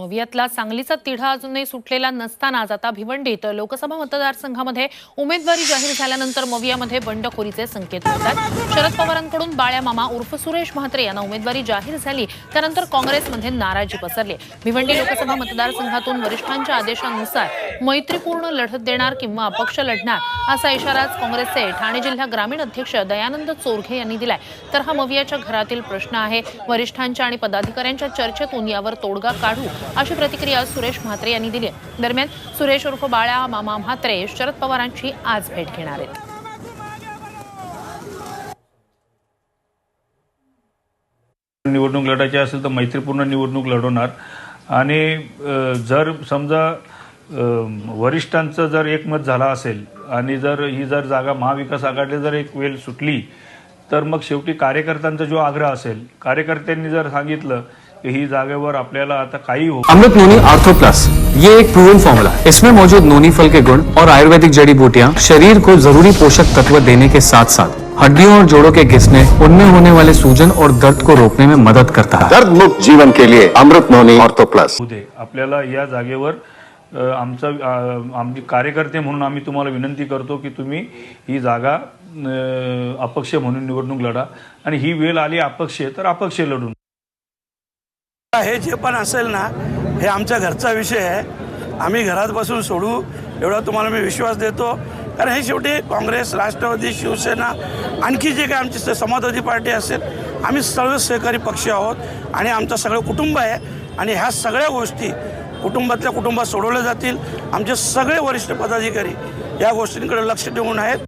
मवियातला सांगलीचा तिढा अजूनही सुटलेला नसतानाच आता भिवंडीत लोकसभा मतदारसंघामध्ये उमेदवारी जाहीर झाल्यानंतर मवियामध्ये बंडखोरीचे संकेत मिळतात. शरद पवारांकडून बाळ्या मामा उर्फ सुरेश म्हात्रे यांना उमेदवारी जाहीर झाली. त्यानंतर काँग्रेसमध्ये नाराजी पसरली. भिवंडी लोकसभा मतदारसंघातून वरिष्ठांच्या आदेशानुसार मैत्रीपूर्ण लढत देणार किंवा अपक्ष लढणार असा इशाराच काँग्रेसचे ठाणे जिल्हा ग्रामीण अध्यक्ष दयानंद चोरघे यांनी दिलाय. तर हा मवियाच्या घरातील प्रश्न आहे. वरिष्ठांच्या आणि पदाधिकाऱ्यांच्या चर्चेतून यावर तोडगा काढू अशी प्रतिक्रिया सुरेश म्हात्रे यांनी दिली आहे. दरम्यान सुरेश उर्फ बाळ्या मामा म्हात्रे शरद पवारांची आज भेट घेणार आहेत. निवडणूक लढायची असेल तर मैत्रीपूर्ण निवडणूक लढवणार. आणि जर समजा वरिष्ठांचं जर एकमत झाला असेल आणि जर ही जर जागा महाविकास आघाडीला जर एक वेळ सुटली तर मग शेवटी कार्यकर्त्यांचा जो आग्रह असेल कार्यकर्त्यांनी जर सांगितलं की ही जागेवर आपल्याला आता काही हो अमृत नोनी आर्थो प्लस ये एक प्रूवन फॉर्मूला है। इसमें मौजूद नोनी फल के गुण और आयुर्वेदिक जड़ी बूटियाँ शरीर को जरूरी पोषक तत्व देने के साथ साथ हड्डियों और जोड़ों के घिसने उनमें होने वाले सूजन और दर्द को रोकने में मदद करता है। दर्द मुक्त जीवन के लिए अमृत नोनी ऑर्थो प्लस आपल्याला या जागेवर आमचा आमची आमचे कार्यकर्ते म्हणून आम्ही तुम्हाला विनंती करतो की तुम्ही ही जागा अपक्ष म्हणून निवडणूक लढा. आणि ही वेळ आली अपक्ष तर अपक्ष लढून. हे जे पण असेल ना हे आमच्या घरचा विषय आहे. आम्ही घरात बसून सोडू एवढा तुम्हाला मी विश्वास देतो. कारण हे शेवटी काँग्रेस राष्ट्रवादी शिवसेना आणखी जे काही आमची समाजवादी पार्टी असेल आम्ही सर्व सहकारी पक्ष आहोत. आणि आमचं सगळं कुटुंब आहे. आणि ह्या सगळ्या गोष्टी कुटुंबातल्या कुटुंबात सोडवल्या जातील. आमचे सगळे वरिष्ठ पदाधिकारी या गोष्टींकडे लक्ष ठेवून आहेत.